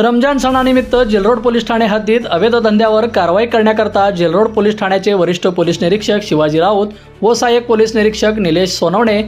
रमजान सणानिमित्त Jail Road police Thane हद्दीत अवैध धंद्यावर कारवाई करण्याकरता जेलरोड पोलीस ठाण्याचे वरिष्ठ पोलीस निरीक्षक शिवाजी राऊत व सहाय्यक पोलीस निरीक्षक निलेश सोनवणे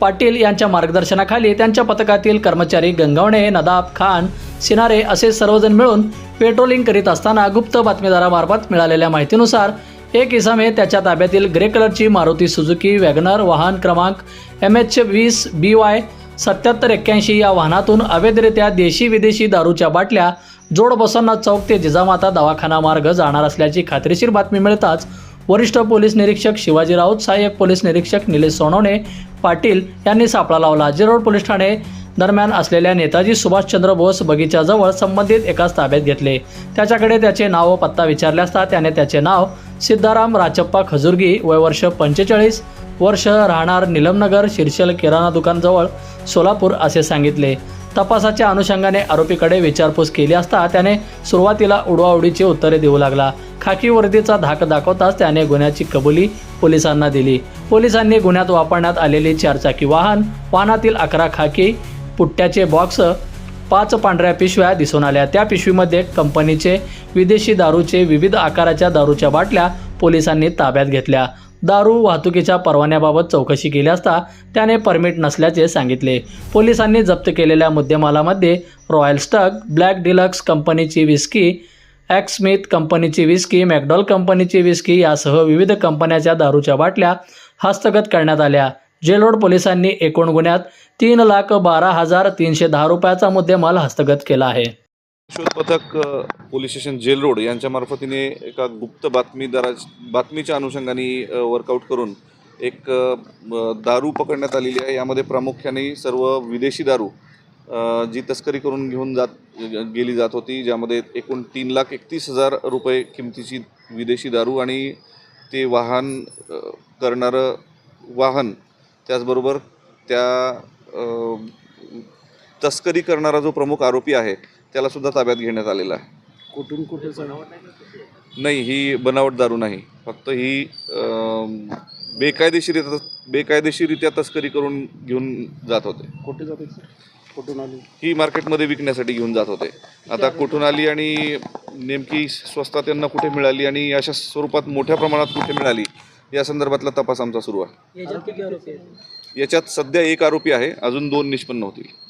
पाटील यांच्या मार्गदर्शनाखाली त्यांच्या पथकातील कर्मचारी गंगावणे नदाब खान सिनारे असे सर्वजण मिळून पेट्रोलिंग करीत असताना गुप्त बातमीदारामार्फत मिळालेल्या माहितीनुसार एक इसमे त्याच्या ताब्यातील ग्रे कलरची मारुती सुझुकी वॅगनर वाहन क्रमांक एम एच वीस बी वाय सत्याहत्तर एक्क्याऐंशी या वाहनातून अवैधरित्या देशी विदेशी दारूच्या बाटल्या जोडबसांना चौक ते जिजामाता दवाखाना मार्ग जाणार असल्याची खात्रीशीर बातमी मिळताच वरिष्ठ पोलीस निरीक्षक शिवाजी राऊत सहाय्यक पोलीस निरीक्षक निलेश सोनवणे पाटील यांनी सापळा लावला. जिरोड पोलीस ठाणे दरम्यान असलेल्या नेताजी सुभाषचंद्र बोस बगीच्याजवळ संबंधित एकाच ताब्यात घेतले. त्याच्याकडे त्याचे नाव व पत्ता विचारले असता त्याने त्याचे नाव सिद्धाराम राचप्पा खजुर्गी वय वर्ष पंचेचाळीस वर्ष राहणार निलमनगर शिरशल किराणा दुकानजवळ सोलापूर असे सांगितले. तपासाच्या अनुषंगाने आरोपीकडे विचारपूस केली असता त्याने सुरुवातीला उडवाउडीची उत्तरे देऊ लागला. खाकी वर्दीचा धाक दाखवताच त्याने गुन्ह्याची कबुली पोलिसांना दिली. पोलिसांनी गुन्ह्यात वापरण्यात आलेली चारचाकी वाहन वाहनातील अकरा खाकी पुट्ट्याचे बॉक्स पाच पांढऱ्या पिशव्या दिसून आल्या. त्या पिशवीमध्ये कंपनीचे विदेशी दारूचे विविध आकाराच्या दारूच्या बाटल्या पोलिसांनी ताब्यात घेतल्या. दारू वाहतुकीच्या परवान्याबाबत चौकशी केली असता त्याने परमिट नसल्याचे सांगितले. पोलिसांनी जप्त केलेल्या मुद्देमालामध्ये रॉयल स्टक ब्लॅक डिलक्स कंपनीची विस्की ॲक्समिथ कंपनीची विस्की मॅकडॉल कंपनीची विस्की यासह विविध कंपन्याच्या दारूच्या बाटल्या हस्तगत करण्यात आल्या. जेलरोड पोलिसांनी एकूण गुन्ह्यात तीन लाख बारा हजार तीनशे दहा रुपयाचा मुद्देमाल हस्तगत केला आहे. शोध पथक पोलीस स्टेशन जेल रोड यांच्या मार्फतीने एका गुप्त बातमीदारा बातमीच्या अनुषंगाने वर्कआउट करून एक दारू पकडण्यात आलेली आहे. यामध्ये प्रामुख्याने सर्व विदेशी दारू जी तस्करी करून घेऊन जात गेली जात होती ज्यामध्ये एकूण तीन लाख एकतीस हजार रुपये किमतीची विदेशी दारू आणि ते वाहन करणारं वाहन त्याचबरोबर त्या तस्करी करणारा जो प्रमुख आरोपी आहे त्याला सुद्धा ताब्यात घेण्यात आलेला आहे. कुठून कुठे सर नाही ही बनावट दारू नाही. फक्त ही अम, बेकायदेशीरित्या बेकायदेशीरित्या तस्करी करून घेऊन जात होते. कुठे जाते सर कुठून आली? ही मार्केटमध्ये विकण्यासाठी घेऊन जात होते. आता कुठून आली आणि नेमकी स्वस्तात त्यांना कुठे मिळाली आणि अशा स्वरूपात मोठ्या प्रमाणात कुठे मिळाली या संदर्भातला तपास आमचा सुरू आहे. याच्यात सध्या एक आरोपी आहे अजून दोन निष्पन्न होतील.